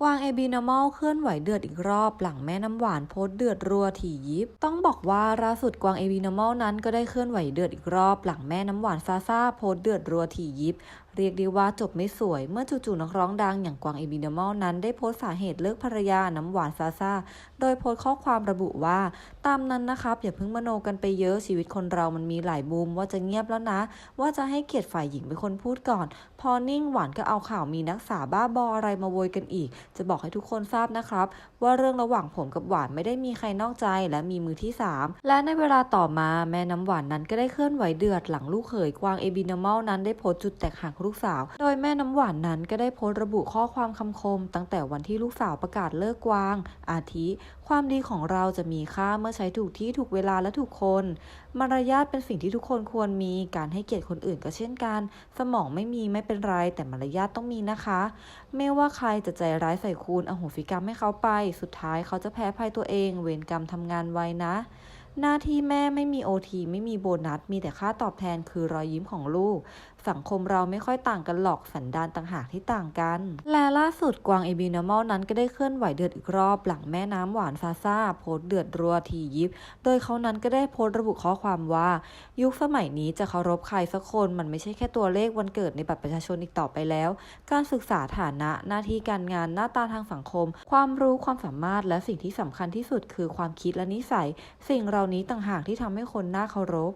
กวางเอบีนามอลเคลื่อนไหวเดือดอีกรอบหลังแม่น้ำหวานโพสเดือดรัวถี่ยิบ ต้องบอกว่าล่าสุดกวางเอบีนามอลนั้นก็ได้เคลื่อนไหวเดือดอีกรอบหลังแม่น้ำหวานซาซาโพสเดือดรัวถี่ยิบ เรียกได้ว่าจบไม่สวย เมื่อจู่ๆนักร้องดังอย่างกวางเอบีนามอลนั้นได้โพสสาเหตุเลิกภรรยาน้ำหวานซาซาโดยโพสข้อความระบุว่า ตามนั้นนะครับอย่าเพิ่งมโนกันไปเยอะชีวิตคนเรามันมีหลายมุมว่าจะเงียบแล้วนะ ว่าจะให้เกียรติฝ่ายหญิงเป็นคนพูดก่อน พอนิ่งหวานก็เอาข่าวมีนักษาบ้าบออะไรมาโวยกันอีกจะบอกให้ทุกคนทราบนะครับ ว่าเรื่องระหว่างผมกับหวานไม่ได้มีใครนอกใจและมีมือที่ 3 และในเวลาต่อมาแม่น้ำหวานนั้นก็ได้เคลื่อนไหวเดือดหลังลูกเขยกวางเอบินามอลนั้นได้โพสต์จุดแตกหักลูกสาว โดยแม่น้ำหวานนั้นก็ได้โพสต์ระบุข้อความคำคม ตั้งแต่วันที่ลูกสาวประกาศเลิกกวาง อาทิ ความดีของเราจะมีค่าเมื่อใช้ถูกที่ถูกเวลาและถูกคน มารยาทเป็นสิ่งที่ทุกคนควรมีการให้เกียรติคนอื่นก็เช่นกัน สมองไม่มีไม่เป็นไรแต่มารยาทต้องมีนะคะ ไม่ว่าใครจะใจร้ายใส่คุณอโหสิกรรมให้เขาไป สุดท้ายเขาจะแพ้ภัยตัวเอง เวรกรรมทำงานไว้นะ หน้าที่แม่ไม่มีโอทีไม่มีโบนัส มีแต่ค่าตอบแทนคือรอยยิ้มของลูก สังคมเราไม่ค่อยต่างกันหรอกสันดานต่างหากที่ต่างกัน และล่าสุดกวางเอบีนามอลนั้นก็ได้เคลื่อนไหวเดือดอีกรอบหลังแม่น้ำหวานซาซาโพสเดือดรัวทียิบ โดยเขานั้นก็ได้โพสระบุข้อความว่า ยุคสมัยนี้จะเคารพใครสักคนมันไม่ใช่แค่ตัวเลขวันเกิดในบัตรประชาชนอีกต่อไปแล้ว การศึกษาฐานะหน้าที่การงานหน้าตาทางสังคม ความรู้ความสามารถและสิ่งที่สำคัญที่สุดคือความคิดและนิสัย สิ่งเหล่านี้ต่างหากที่ทำให้คนน่าเคารพ